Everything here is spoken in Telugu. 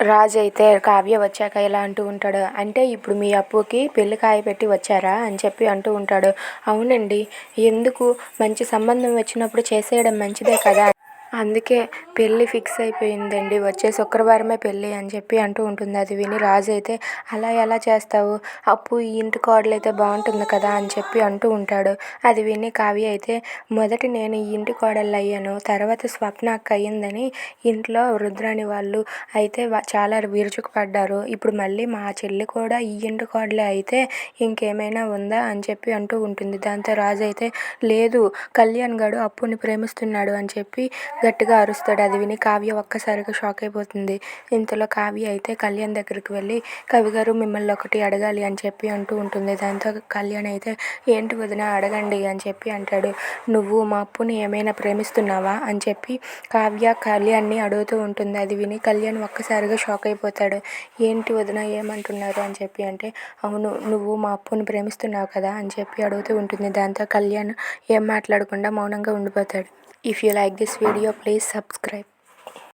రాజు అయితే కావ్య వచ్చాక ఇలా అంటూ ఉంటాడు అంటే ఇప్పుడు మీ అప్పుకి పెళ్ళి కాయ పెట్టి వచ్చారా? అని చెప్పి అంటూ ఉంటాడు. అవునండి ఎందుకు? మంచి సంబంధం వచ్చినప్పుడు చేసేయడం మంచిదే కదా. అందుకే పెళ్ళి ఫిక్స్ అయిపోయిందండి. వచ్చే శుక్రవారమే పెళ్ళి అని చెప్పి అంటూ ఉంటుంది. అది విని రాజు అయితే అలా ఎలా చేస్తావు? అప్పు ఈ ఇంటి కోడలు అయితే బాగుంటుంది కదా? అని చెప్పి అంటూ ఉంటాడు. అది విని కావ్య అయితే మొదటి నేను ఈ ఇంటి కోడలు అయ్యాను. తర్వాత స్వప్న అక్క అయ్యిందని ఇంట్లో రుద్రాని వాళ్ళు అయితే చాలా విరుచుకుపడ్డారు. ఇప్పుడు మళ్ళీ మా చెల్లి కూడా ఈ ఇంటి కోడలే అయితే ఇంకేమైనా ఉందా? అని చెప్పి అంటూ ఉంటుంది. దాంతో రాజు అయితే లేదు. కళ్యాణ్ గడు అప్పుని ప్రేమిస్తున్నాడు అని చెప్పి గట్టిగా అరుస్తాడు. అది విని కావ్య ఒక్కసారిగా షాక్ అయిపోతుంది. ఇంతలో కావ్య అయితే కళ్యాణ్ దగ్గరికి వెళ్ళి కవి గారు మిమ్మల్ని ఒకటి అడగాలి అని చెప్పి అంటూ ఉంటుంది. దాంతో కళ్యాణ్ అయితే ఏంటి వదిన అడగండి అని చెప్పి అంటాడు. నువ్వు మా అప్పుని ఏమైనా ప్రేమిస్తున్నావా? అని చెప్పి కావ్య కళ్యాణ్ని అడుగుతూ ఉంటుంది. అది విని కళ్యాణ్ ఒక్కసారిగా షాక్ అయిపోతాడు. ఏంటి వదిన ఏమంటున్నారు? అని చెప్పి అంటే అవును నువ్వు మా అప్పుని ప్రేమిస్తున్నావు కదా? అని చెప్పి అడుగుతూ ఉంటుంది. దాంతో కళ్యాణ్ ఏం మాట్లాడకుండా మౌనంగా ఉండిపోతాడు. If you like this video please subscribe